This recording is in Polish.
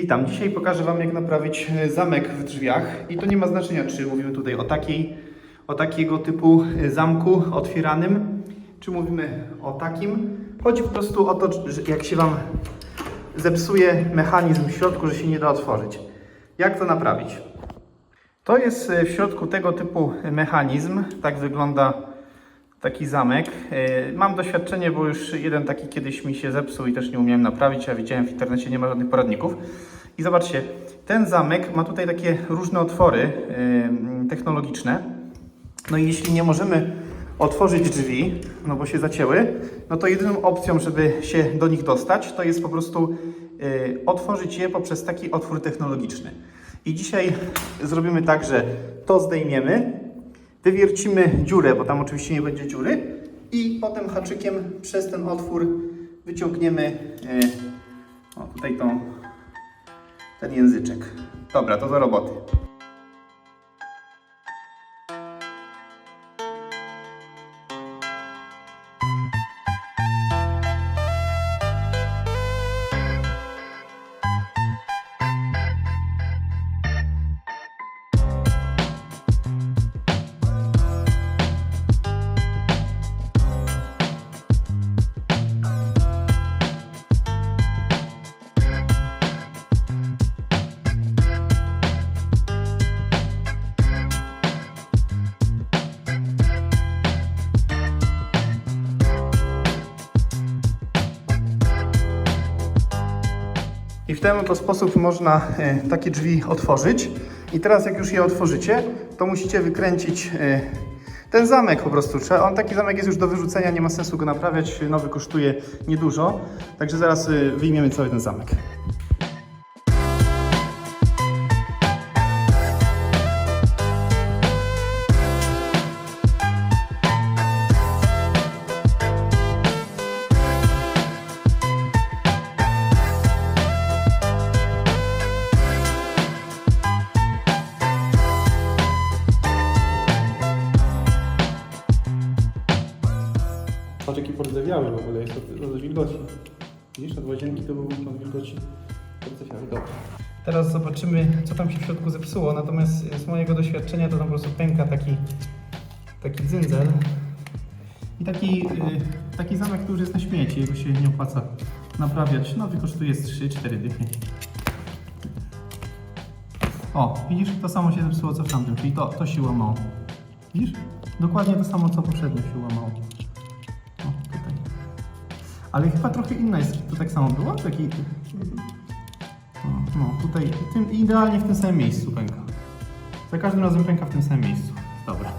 Witam. Dzisiaj pokażę Wam, jak naprawić e, zamek w drzwiach. I to nie ma znaczenia, czy mówimy tutaj o, takiej, o takiego typu e, zamku otwieranym, czy mówimy o takim. Chodzi po prostu o to, jak się Wam zepsuje mechanizm w środku, że się nie da otworzyć. Jak to naprawić? To jest e, w środku tego typu mechanizm. Tak wygląda taki zamek. E, Mam doświadczenie, bo już jeden taki kiedyś mi się zepsuł i też nie umiałem naprawić, a widziałem w internecie nie ma żadnych poradników. I zobaczcie, ten zamek ma tutaj takie różne otwory technologiczne. No i jeśli nie możemy otworzyć drzwi, no bo się zacięły, no to jedyną opcją, żeby się do nich dostać, to jest po prostu e, otworzyć je poprzez taki otwór technologiczny. I dzisiaj zrobimy tak, że to zdejmiemy, wywiercimy dziurę, bo tam oczywiście nie będzie dziury i potem haczykiem przez ten otwór wyciągniemy e, o, tutaj tą, ten języczek. Dobra, to do roboty. I w ten oto sposób można e, takie drzwi otworzyć. I teraz jak już je otworzycie, to musicie wykręcić e, ten zamek po prostu. On taki zamek jest już do wyrzucenia, nie ma sensu go naprawiać. Nowy kosztuje niedużo. Także zaraz e, wyjmiemy cały ten zamek. Patrz jaki pordzewiały w ogóle jest od, wilgoci. Widzisz, od łazienki to był od wilgoci pordzewiały. Dobra. Teraz zobaczymy, co tam się w środku zepsuło. Natomiast z mojego doświadczenia to tam po prostu pęka taki, taki dzyndzel. I taki, y, taki zamek to już jest na śmieci, jego się nie opłaca naprawiać. No, kosztuje z 3-4 dychy. O, widzisz, to samo się zepsuło co w tamtym, czyli to, to się łamało. Widzisz? Dokładnie to samo co poprzednio się łamało. Ale chyba trochę inna jest. To tak samo było? Taki... No, tutaj tym, idealnie w tym samym miejscu pęka. Za każdym razem pęka w tym samym miejscu. Dobra.